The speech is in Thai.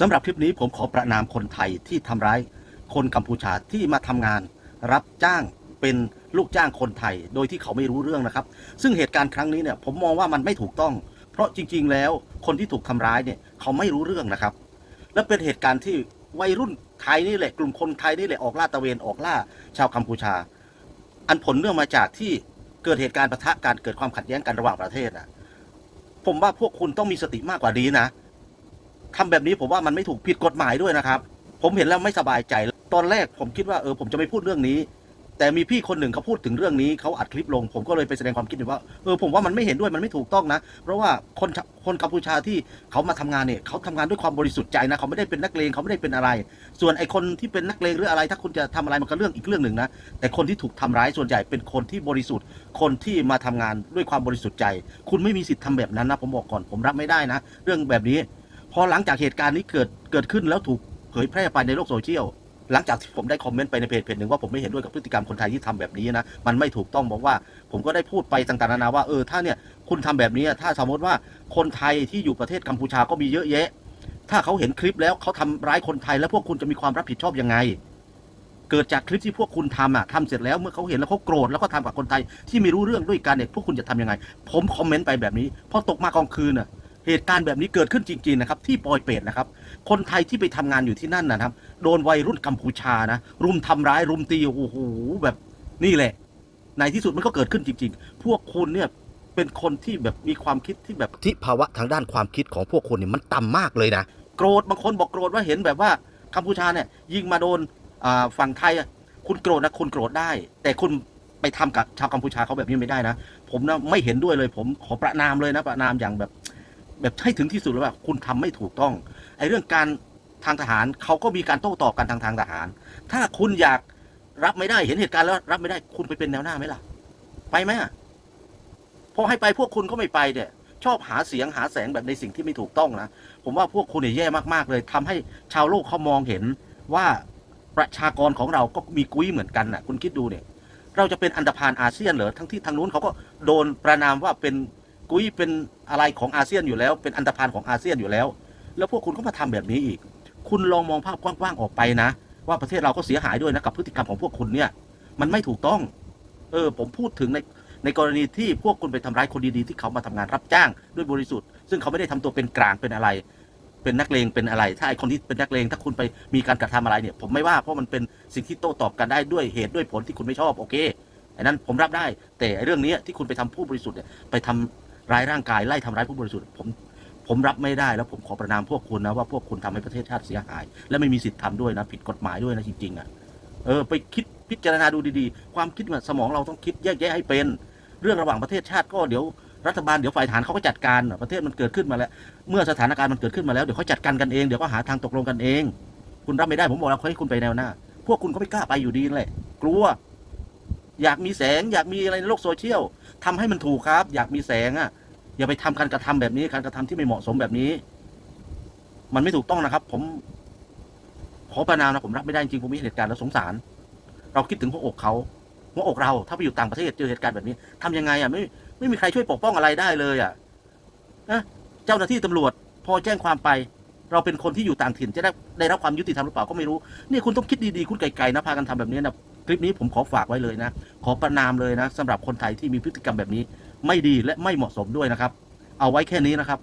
สำหรับคลิปนี้ผมขอประนามคนไทยที่ทำร้าย คนกัมพูชาที่มาทำงาน รับจ้างเป็นลูกจ้างคนไทย โดยที่เขาไม่รู้เรื่องนะครับ ซึ่งเหตุการณ์ครั้งนี้เนี่ยผมมองว่ามันไม่ถูกต้อง เพราะจริง ๆ แล้วคนที่ถูกทำร้ายเนี่ยเขาไม่รู้เรื่องนะครับ และเป็นเหตุการณ์ที่วัยรุ่นไทยนี่แหละกลุ่มคนไทยนี่แหละออกล่าตะเวนออกล่าชาวกัมพูชา อันผลเนื่องมาจากที่เกิดเหตุการณ์ปะทะการเกิดความขัดแย้งกันระหว่างประเทศนะผมว่าพวกคุณต้องมีสติมากกว่านี้นะ ทำแบบนี้ผมว่ามันไม่ถูกผิดกฎหมายด้วยนะครับ ผมเห็นแล้วไม่สบายใจ ตอนแรกผมคิดว่าเออผมจะไม่พูดเรื่องนี้ แต่มีพี่คนหนึ่งเขาพูดถึงเรื่องนี้เขาอัดคลิปลง ผมก็เลยไปแสดงความคิดเห็นว่าเออผมว่ามันไม่เห็นด้วยมันไม่ถูกต้องนะ เพราะว่าคนคนกัมพูชาที่เขามาทำงานเนี่ยเขาทำงานด้วยความบริสุทธิ์ใจนะเขาไม่ได้เป็นนักเลงเขาไม่ได้เป็นอะไร ส่วนไอ้คนที่เป็นนักเลงหรืออะไร ถ้าคุณจะทำอะไรมันก็เรื่องอีกเรื่องหนึ่งนะแต่คนที่ถูกทำร้ายส่วนใหญ่เป็นคนที่บริสุทธิ์ คนที่มาทำงานด้วยความบริสุทธิ์ใจ คุณไม่มีสิทธิ์ทำแบบนั้นนะผมบอกก่อนผมรับไม่ได้นะ เรื่องแบบนี้ พอหลังจากเหตุการณ์นี้เกิดเกิดขึ้นแล้วถูกเผยแพร่ไปในโลกโซเชียลหลังจากที่ผมได้คอมเมนต์ไปในเพจเพจหนึ่งว่าผมไม่เห็นด้วยกับพฤติกรรมคนไทยที่ทำแบบนี้นะมันไม่ถูกต้องบอกว่า ผมก็ได้พูดไปต่างๆนานาว่าเออถ้าเนี่ยคุณทำแบบนี้ถ้าสมมติว่าคนไทยที่อยู่ประเทศกัมพูชาก็มีเยอะแยะ ถ้าเขาเห็นคลิปแล้วเขาทำร้ายคนไทยแล้วพวกคุณจะมีความรับผิดชอบยังไง เกิดจากคลิปที่พวกคุณทำอะทำเสร็จแล้วเมื่อเขาเห็นแล้วเขาโกรธแล้วก็ทำกับคนไทยที่ไม่รู้เรื่องด้วยกันเนี่ยพวกคุณจะทำยังไง ผมคอมเมนต์ไปแบบนี้พอตกมากลางคืนน่ะ เหตุการณ์แบบนี้เกิดขึ้นจริงๆนะครับที่ปอยเปตนะครับ คนไทยที่ไปทำงานอยู่ที่นั่นนะครับ โดนวัยรุ่นกัมพูชานะ รุมทำร้ายรุมตีโอ้โหแบบนี่แหละ ในที่สุดมันก็เกิดขึ้นจริง ๆ พวกคุณเนี่ยเป็นคนที่แบบมีความคิดที่แบบที่ภาวะทางด้านความคิดของพวกคุณเนี่ยมันต่ำมากเลยนะโกรธบางคนบอกโกรธว่าเห็นแบบว่ากัมพูชาเนี่ย ยิงมาโดนอ่าฝั่งไทยอะคุณโกรธนะคุณโกรธได้ แต่คุณไปทำกับชาวกัมพูชาเขาแบบนี้ไม่ได้นะ ผมนะไม่เห็นด้วยเลยผมขอประนามเลยนะประนามอย่างแบบ แบบให้ถึงที่สุดแล้วว่าคุณทำไม่ถูกต้องไอ้เรื่องการทางทหารเขาก็มีการโต้ตอบกันทางทางทหาร ถ้าคุณอยากรับไม่ได้เห็นเหตุการณ์แล้วรับไม่ได้คุณไปเป็นแนวหน้าไหมล่ะ ไปไหมพอให้ไปพวกคุณก็ไม่ไปเนี่ยชอบหาเสียงหาแสงแบบในสิ่งที่ไม่ถูกต้องนะผมว่าพวกคุณเนี่ยแย่มากๆเลยทำให้ชาวโลกเขามองเห็นว่าประชากรของเราก็มีกุ้ยเหมือนกันน่ะคุณคิดดูเนี่ย เราจะเป็นอันดพานอาเซียนเหรอทั้งที่ทางนู้นเขาก็โดนประนามว่าเป็น กุ้ยเป็นอะไรของอาเซียนอยู่แล้ว เป็นอันตรพานของอาเซียนอยู่แล้ว แล้วพวกคุณก็มาทำแบบนี้อีก คุณลองมองภาพกว้างๆออกไปนะ ว่าประเทศเราก็เสียหายด้วยนะกับพฤติกรรมของพวกคุณเนี่ย มันไม่ถูกต้อง เออ ผมพูดถึงในในกรณีที่พวกคุณไปทำร้ายคนดีๆ ที่เขามาทำงานรับจ้างด้วยบริสุทธิ์ ซึ่งเขาไม่ได้ทำตัวเป็นกลางเป็นอะไร เป็นนักเลงเป็นอะไร ถ้าไอคนที่เป็นนักเลงถ้าคุณไปมีการกระทำอะไรเนี่ย ผมไม่ว่าเพราะมันเป็นสิ่งที่โต้ตอบกันได้ด้วยเหตุด้วยผลที่คุณไม่ชอบโอเคไอ้นั้นผมรับได้ แต่ไอ้เรื่องนี้ที่คุณไปทำผู้บริสุทธิ์เนี่ยไปทำ ร้ายร่างกายไล่ทำร้ายผู้บริสุทธิ์ผมผมรับไม่ได้แล้วผมขอประนามพวกคุณนะว่าพวกคุณทำให้ประเทศชาติเสียหาย และไม่มีสิทธิ์ทำด้วยนะ ผิดกฎหมายด้วยนะจริงๆอะเออไปคิดพิจารณาดูดีๆ ความคิดมันสมองเราต้องคิดแยกแยะให้เป็น เรื่องระหว่างประเทศชาติก็เดี๋ยวรัฐบาลเดี๋ยวฝ่ายทหารเขาก็จัดการประเทศมันเกิดขึ้นมาแล้ว เมื่อสถานการณ์มันเกิดขึ้นมาแล้วเดี๋ยวเขาจัดการกันเองเดี๋ยวก็หาทางตกลงกันเอง คุณรับไม่ได้ผมบอกแล้วขาให้คุณไปแนวหน้า พวกคุณก็ไม่กล้าไปอยู่ดีนั่นแหละกลัว อยากมีแสง อยากมีอะไรในโลกโซเชียลทำให้มันถูกครับ อยากมีแสงอะ อย่าไปทำการกระทำแบบนี้การกระทำที่ไม่เหมาะสมแบบนี้ มันไม่ถูกต้องนะครับ ผมขอประนามนะผมรับไม่ได้จริงผมมีเหตุการณ์แล้วสงสาร เราคิดถึงหัวอกเขาหัวอกเราถ้าไปอยู่ต่างประเทศเจอเหตุการณ์แบบนี้ทำยังไงอะไม่ไม่มีใครช่วยปกป้องอะไรได้เลยอะนะเจ้าหน้าที่ตำรวจ พอแจ้งความไป เราเป็นคนที่อยู่ต่างถิ่นจะได้ได้รับความยุติธรรมหรือเปล่าก็ไม่รู้ นี่คุณต้องคิดดีๆคุณไกลๆนะพากันทำแบบนี้นะ คลิปนี้ผมขอฝากไว้เลยนะ ขอประนามเลยนะสำหรับคนไทยที่มีพฤติกรรมแบบนี้ ไม่ดีและไม่เหมาะสมด้วยนะครับ เอาไว้แค่นี้นะครับ